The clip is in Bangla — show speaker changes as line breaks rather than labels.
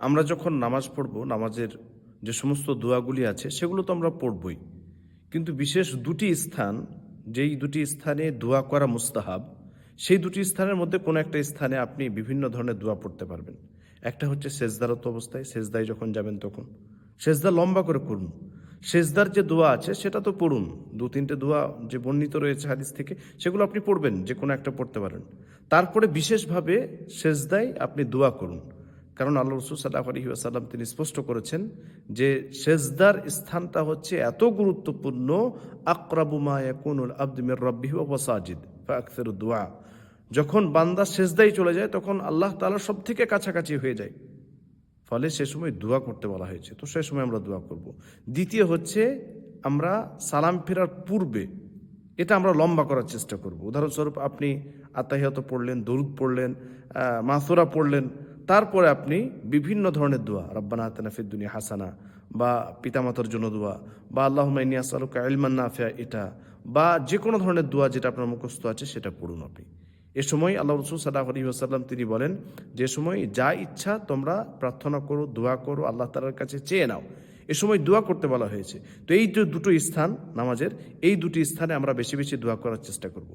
আমরা যখন নামাজ পড়ব, নামাজের যে সমস্ত দোয়াগুলি আছে, সেগুলো তো আমরা পড়বই। কিন্তু বিশেষ দুটি স্থান, যেই দুটি স্থানে দোয়া করা মুস্তাহাব, সেই দুটি স্থানের মধ্যে কোনো একটা স্থানে আপনি বিভিন্ন ধরনের দোয়া পড়তে পারবেন। একটা হচ্ছে সেজদারত অবস্থায়, সেজদায় যখন যাবেন তখন। সেজদা লম্বা করে করুন সেজদার যে দোয়া আছে, সেটা তো পড়ুন। দু তিনটে দোয়া যে বর্ণিত রয়েছে হাদিস থেকে, সেগুলো আপনি পড়বেন, যে কোনো একটা পড়তে পারেন। তারপরে বিশেষভাবে সেজদায় আপনি দোয়া করুন। কারণ আল্লাহ রসুল সাল্লাহ আলহি আসাল্লাম তিনি স্পষ্ট করেছেন যে সেজদার স্থানটা হচ্ছে এত গুরুত্বপূর্ণ, আকরাবু মা ইয়াকুনুল আব্দুমির রব্বিহি ওয়া সাজিদ দোয়া যখন বান্দা সেজদাই চলে যায়, তখন আল্লাহ তাআলা সব থেকে কাছাকাছি হয়ে যায়। ফলে সে সময় দোয়া করতে বলা হয়েছে। তো সে সময় আমরা দোয়া করব। দ্বিতীয় হচ্ছে আমরা সালাম ফেরার পূর্বে এটা আমরা লম্বা করার চেষ্টা করব। উদাহরণস্বরূপ আপনি আতাহিয়াত পড়লেন, দরুদ পড়লেন মাসুরা পড়লেন তারপরে আপনি বিভিন্ন ধরনের দোয়া, রব্বানা আতনাফিদ দুনিয়া হাসানা বা পিতামাতার জন্য দোয়া বা আল্লাহ মাইনিয়া সালুকা নাফিয়া এটা, বা যে কোনো ধরনের দোয়া যেটা আপনার মুখস্থ আছে সেটা পড়ুন আপনি। এ সময় আল্লাহ রসুল সাল্লাহ আলী আসাল্লাম তিনি বলেন যে সময় যা ইচ্ছা তোমরা প্রার্থনা করো, দোয়া করো, আল্লাহ তালার কাছে চেয়ে নাও। এ সময় দোয়া করতে বলা হয়েছে। তো এই যে দুটো স্থান, নামাজের, এই দুটি স্থানে আমরা বেশি বেশি দোয়া করার চেষ্টা করব।